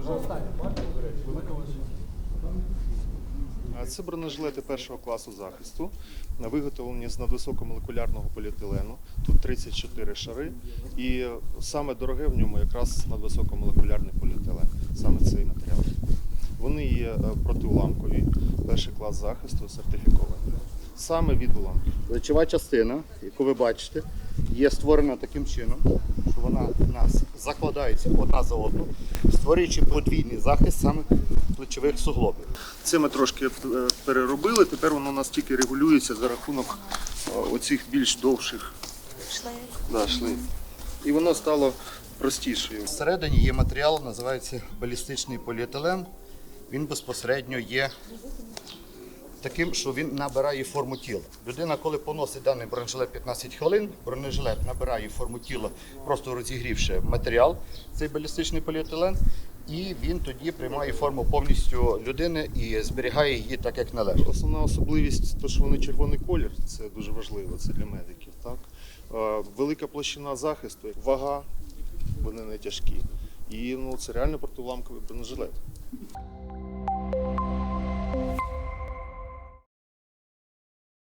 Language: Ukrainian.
вже останнє, е, це бронежилети першого класу захисту, е, виготовлені з надвисокомолекулярного поліетилену. Тут 34 шари. І саме дороге в ньому якраз надвисокомолекулярний поліетилен, саме цей матеріал. Вони є е, протиуламкові, перший клас захисту сертифіковані. Саме від уламків. Речова частина, яку ви бачите, є створена таким чином, що вона у нас закладається одна за одну, створюючи подвійний захист саме плечових суглобів. Це ми трошки е, переробили. Тепер воно у нас тільки регулюється за рахунок е, оцих більш довших да, шлейф. І воно стало простішою. Всередині є матеріал, називається балістичний поліетилен. Він безпосередньо є таким, що він набирає форму тіла. Людина, коли поносить даний бронежилет 15 хвилин, бронежилет набирає форму тіла, просто розігрівши матеріал, цей балістичний поліетилен, і він тоді приймає форму повністю людини і зберігає її так, як належить. Основна особливість, то, що вони червоний колір, це дуже важливо, це для медиків. Так? Е, Велика площина захисту, вага, вони не тяжкі. І ну, це реально протиуламковий бронежилет.